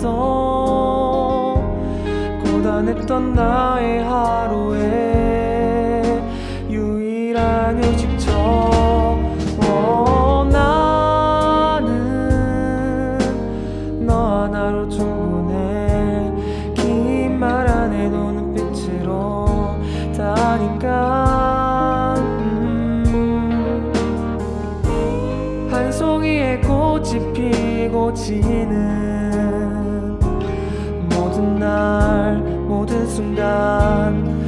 따뜻했어. 고단했던 나의 하루에 유일한 휴식처 어, 나는 너 하나로 충분해. 긴 말 안 해도 눈빛으로 다니까. 음. 한 송이의 꽃이 피고 지는 날 모든 순간